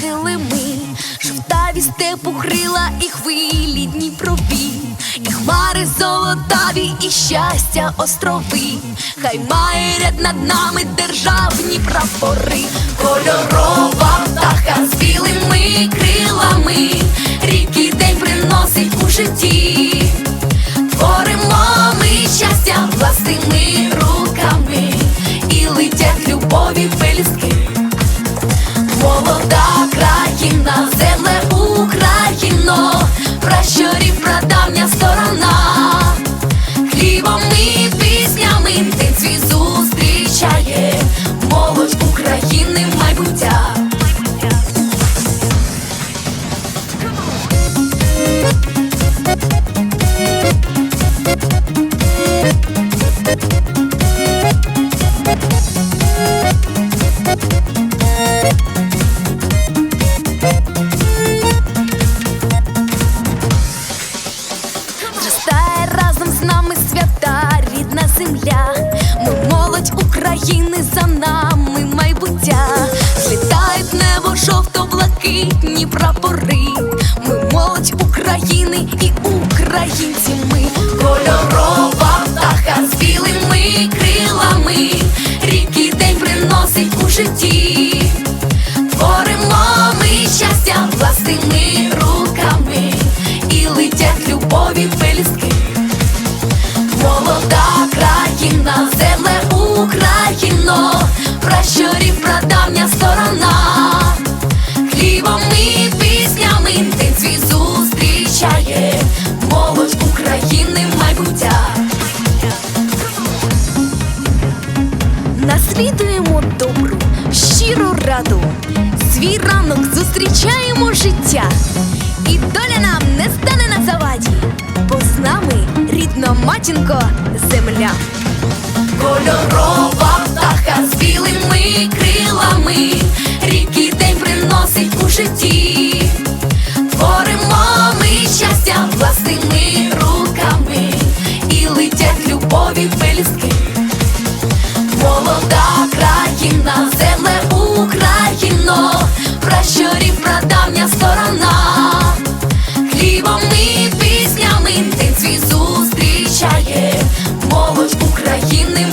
килими, жовтаві степу крила і хвилі Дніпрові, і хмари золотаві, і щастя острови. Хай має ряд над нами державні прапори, кольорова птаха з білими сторона, Творимо ми щастя власними руками і летять любові пелюстки. Молода країна, земле Україно, пращурів прадавня сторона, хлібом і піснями день свій зустрічає молодь України майбуття. Наслідуємо добру, щиру раду, свій ранок зустрічаємо життя, і доля нам не стане на заваді, бо з нами рідна матінко земля. Кольорова птаха з білими крилами, і піснями ти свій зустрічає. Молодь України